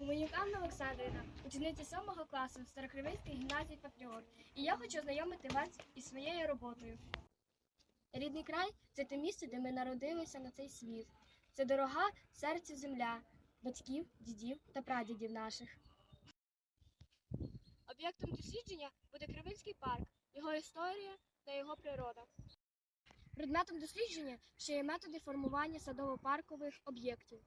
Гуменюк Анна Олександрівна, учениця 7 класу Старокривицької гімназії Патріот. І я хочу ознайомити вас із своєю роботою. Рідний край це те місце, де ми народилися на цей світ. Це дорога серцю земля, батьків, дідів та прадідів наших. Об'єктом дослідження буде Кривицький парк, його історія та його природа. Предметом дослідження ще є методи формування садово-паркових об'єктів.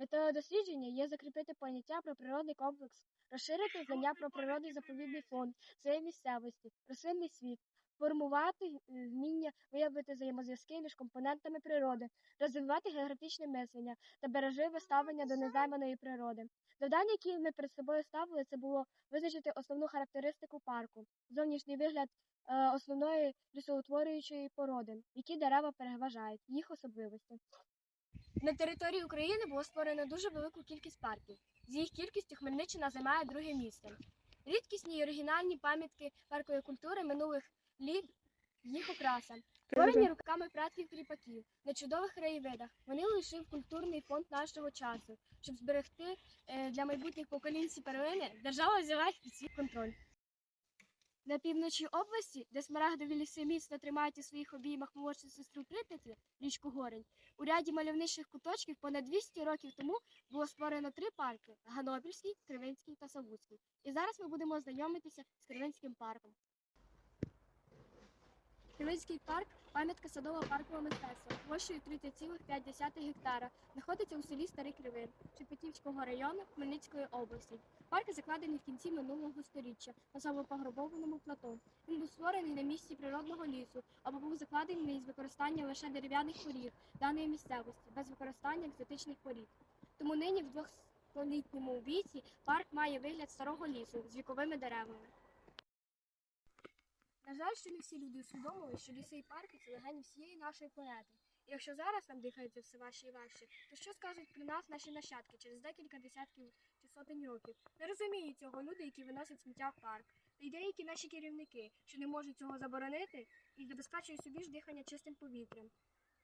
Метою дослідження є закріпити поняття про природний комплекс, розширити знання про природний заповідний фонд цієї місцевості, рослинний світ, формувати е, вміння виявити взаємозв'язки між компонентами природи, розвивати географічне мислення та бережливе ставлення до незайманої природи. Завдання, які ми перед собою ставили, це було визначити основну характеристику парку, зовнішній вигляд е, основної лісоутворюючої породи, які дерева переважають, їх особливості. На території України було створено дуже велику кількість парків. З їх кількістю Хмельниччина займає друге місце. Рідкісні й оригінальні пам'ятки паркової культури минулих літ їх окраса. Створені руками предків кріпаків на чудових краєвидах. Вони лишив культурний фонд нашого часу, щоб зберегти е, для майбутніх поколінь ці перлини, держава взяла їх під свій контроль. На півночі області, де смарагдові ліси міцно тримають у своїх обіймах молодшу сестру Прип'яті, річку Горень, у ряді мальовничих куточків понад 200 років тому було створено три парки: Ганопільський, Кривинський та Савуцький. І зараз ми будемо знайомитися з Кривинським парком. Кривинський парк пам'ятка садово-паркового мистецтва площею 30,5 гектара, знаходиться у селі Старий Кривин Шепетівського району Хмельницької області. Парк закладений в кінці минулого століття на самопограбованому плато. Він був створений на місці природного лісу або був закладений з використанням лише дерев'яних порід даної місцевості, без використання екзотичних порід. Тому нині в двохстолітньому віці парк має вигляд старого лісу з віковими деревами. На жаль, що не всі люди усвідомили, що ліси і парки це легені всієї нашої планети. І якщо зараз нам дихається все важче і важче, то що скажуть про нас наші нащадки через декілька десятків чи сотень років? Не розуміють цього люди, які виносять сміття в парк. Та й деякі наші керівники, що не можуть цього заборонити і забезпечують собі ж дихання чистим повітрям.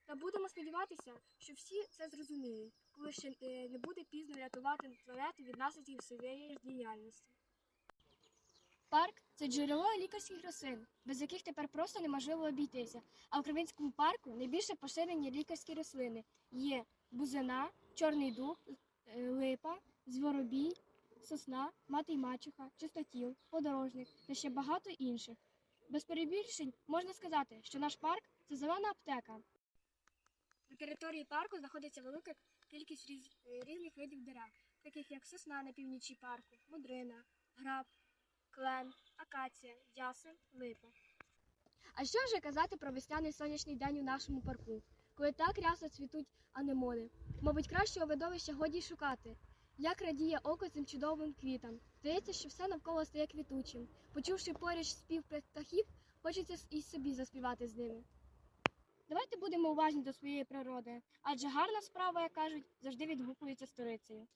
Та будемо сподіватися, що всі це зрозуміють, коли ще е, не буде пізно рятувати планету від наслідків своєї діяльності. Парк це джерело лікарських рослин, без яких тепер просто неможливо обійтися. А в Кривинському парку найбільше поширені лікарські рослини є бузина, чорний дуб, е, липа, зворобій, сосна, мати й мачуха, чистотіл, подорожник та ще багато інших. Без перебільшень можна сказати, що наш парк це зелена аптека. На території парку знаходиться велика кількість е, різних видів дерев, таких як сосна на північі парку, мудрина, граб, клен, акація, ясен, липа. А що вже казати про весняний сонячний день у нашому парку, коли так рясно цвітуть анемони? Мабуть, кращого видовища годі шукати. Як радіє око цим чудовим квітам. Здається, що все навколо стає квітучим. Почувши поряд спів птахів, хочеться і собі заспівати з ними. Давайте будемо уважні до своєї природи, адже гарна справа, як кажуть, завжди відгукується сторицею.